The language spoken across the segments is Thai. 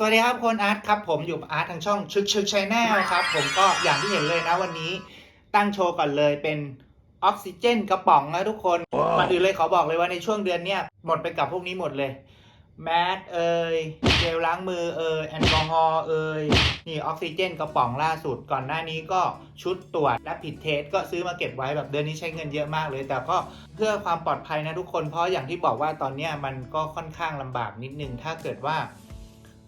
วัสดีครับคนอาร์ตครับผมอยู่กับอาร์ตทางช่องชึกชึกชแนลครับผมก็อย่างที่เห็นเลยนะวันนี้ตั้งโชว์ก่อนเลยเป็นออกซิเจนกระป๋องนะทุกคนก่อนอื่นเลยขอบอกเลยว่าในช่วงเดือนเนี้ยหมดไปกับพวกนี้หมดเลยแมสเอ่ยเจลล้างมือเอ่ยแอลกอฮอล์เอ่ยนี่ออกซิเจนกระป๋องล่าสุดก่อนหน้านี้ก็ชุดตรวจและผิดเทสก็ซื้อมาเก็บไว้แบบเดือนนี้ใช้เงินเยอะมากเลย แต่ก็เพื่อความปลอดภัยนะทุกคนเพราะอย่างที่บอกว่าตอนเนี้ยมันก็ค่อนข้างลำบากนิดนึงถ้าเกิดว่า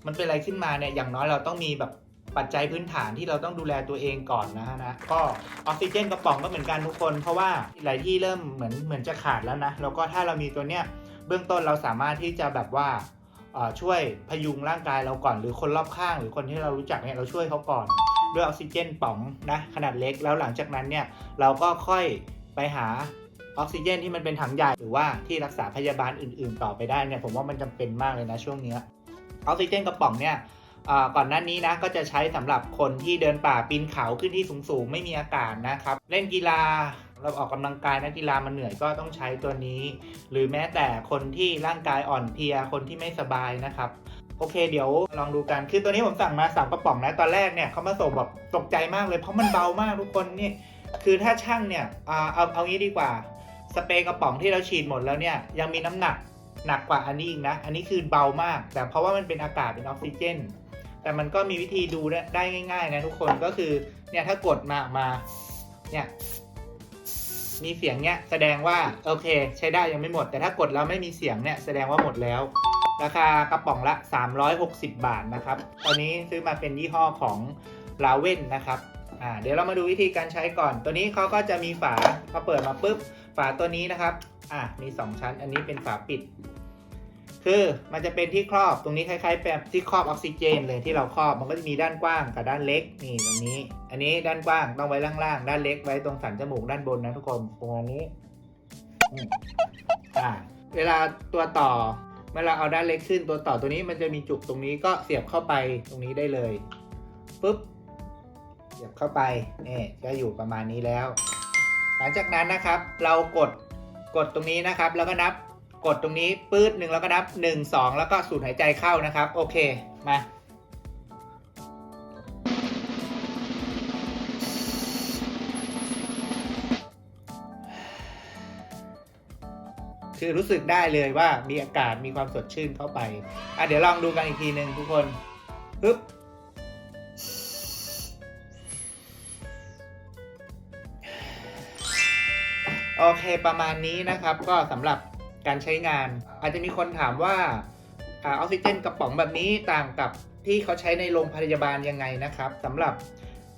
มันเป็นอะไรขึ้นมาเนี่ยอย่างน้อยเราต้องมีแบบปัจจัยพื้นฐานที่เราต้องดูแลตัวเองก่อนนะฮะนะก็ออกซิเจนกระป๋องก็เหมือนกันทุกคน เพราะว่าหลายที่เริ่มเหมือนเหมือนจะขาดแล้วนะแล้วก็ถ้าเรามีตัวเนี้ยเบื้องต้นเราสามารถที่จะแบบว่าช่วยพยุงร่างกายเราก่อนหรือคนรอบข้าง หรือคนที่เรารู้จักเนี่ยเราช่วยเขาก่อนด้วยออกซิเจนป๋องนะขนาดเล็กแล้วหลังจากนั้นเนี่ยเราก็ค่อยไปหาออกซิเจนที่มันเป็นถังใหญ่หรือว่าที่รักษาพยาบาลอื่น ๆ ต่อไปได้เนี่ยผมว่ามันจำเป็นมากเลยนะช่วงเนี้ย ออกซิเจนกระป๋องเนี่ยก่อนหน้านี้นะก็จะใช้สำหรับคนที่เดินป่าปีนเขาขึ้นที่สูงๆ ไม่มีอากาศนะครับ เล่นกีฬาเราออกกำลังกายนักกีฬามันเหนื่อยก็ต้องใช้ตัวนี้ หรือแม้แต่คนที่ร่างกายอ่อนเพลียคนที่ไม่สบายนะครับ โอเคเดี๋ยวลองดูกันคือตัวนี้ผมสั่งมาสามกระป๋องนะตอนแรกเนี่ยเขามาส่งแบบตกใจมากเลย เพราะมันเบามากทุกคนนี่คือถ้าช่างเนี่ยอ่าเอาเอางี้ดีกว่าสเปรย์กระป๋องที่เราฉีดหมดแล้วเนี่ยยังมีน้ำหนัก หนักกว่าอันนี้อีกนะ อันนี้คือเบามาก แต่เพราะว่ามันเป็นอากาศเป็นออกซิเจน แต่มันก็มีวิธีดูได้ง่ายๆนะทุกคนก็คือเนี่ยถ้ากดมามาเนี่ยมีเสียงเนี่ยแสดงว่าโอเค ใช้ได้ยังไม่หมด แต่ถ้ากดแล้วไม่มีเสียงเนี่ยแสดงว่าหมดแล้ว ราคากระป๋องละ 360 บาทนะครับตอนนี้ซื้อมาเป็นยี่ห้อของลาเว่นนะครับ อ่าเดี๋ยวเรามาดูวิธีการใช้ก่อน ตัวนี้เขาก็จะมีฝาพอเปิดมาปุ๊บ ฝาตัวนี้นะครับ อะมี 2 ชั้น อันนี้เป็นฝาปิด คือมันจะเป็นที่ครอบตรงนี้คล้ายๆแบบที่ครอบออกซิเจนเลยที่เราครอบมันก็จะมีด้านกว้างกับด้านเล็กนี่ตรงนี้ อันนี้ด้านกว้างต้องไว้ล่างๆ ด้านเล็กไว้ตรงสันจมูกด้านบนนะทุกคนตรงนี้อ่าเวลาตัวต่อเมื่อเราเอาด้านเล็กขึ้นตัวต่อตัวนี้มันจะมีจุกตรงนี้ก็เสียบเข้าไปตรงนี้ได้เลยปุ๊บ เสียบเข้าไปนี่ก็อยู่ประมาณนี้แล้ว หลังจากนั้นนะครับ เรากดกดตรงนี้นะครับ แล้วก็นับกดตรงนี้ปื๊ดหนึ่งแล้วก็นับหนึ่งสองแล้วก็สูดหายใจเข้านะครับ โอเคมาคือรู้สึกได้เลยว่ามีอากาศมีความสดชื่นเข้าไป อะเดี๋ยวลองดูกันอีกทีหนึ่งทุกคนปึ๊บ โอเคประมาณนี้นะครับก็สำหรับการใช้งาน อาจจะมีคนถามว่าออกซิเจนกระป๋องแบบนี้ต่างกับที่เขาใช้ในโรงพยาบาลยังไงนะครับสำหรับ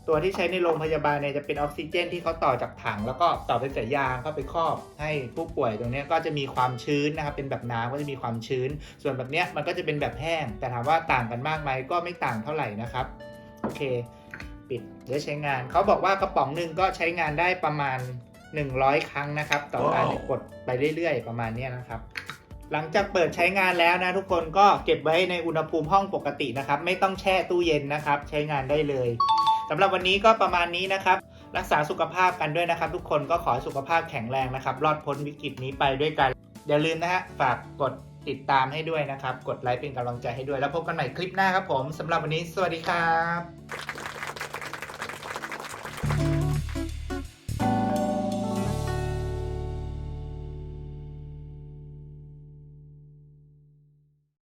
ตัวที่ใช้ในโรงพยาบาลเนี่ยจะเป็นออกซิเจนที่เขาต่อจากถัง แล้วก็ต่อเป็นสายยางเข้าไปครอบ ให้ผู้ป่วยตรงนี้ก็จะมีความชื้นนะครับเป็นแบบน้ำก็จะมีความชื้น ส่วนแบบเนี้ยมันก็จะเป็นแบบแห้ง แต่ถามว่าต่างกันมากไหมก็ไม่ต่างเท่าไหร่นะครับโอเค ปิดเดี๋ยวใช้งานเขาบอกว่ากระป๋องหนึ่งก็ใช้งานได้ประมาณ 100 ครั้งนะครับ ต่อการว้าวกดไปเรื่อยๆ ประมาณเนี้ยนะครับ หลังจากเปิดใช้งานแล้วนะทุกคนก็เก็บไว้ในอุณหภูมิห้องปกตินะครับ ไม่ต้องแช่ตู้เย็นนะครับ ใช้งานได้เลยสำหรับวันนี้ก็ประมาณนี้นะครับรักษาสุขภาพกันด้วยนะครับ ทุกคนก็ขอให้สุขภาพแข็งแรงนะครับ รอดพ้นวิกฤตนี้ไปด้วยกัน อย่าลืมนะฮะฝากกดติดตามให้ด้วยนะครับ กดไลค์เป็นกำลังใจให้ด้วย แล้วพบกันใหม่คลิปหน้าครับผมสำหรับวันนี้ สวัสดีครับ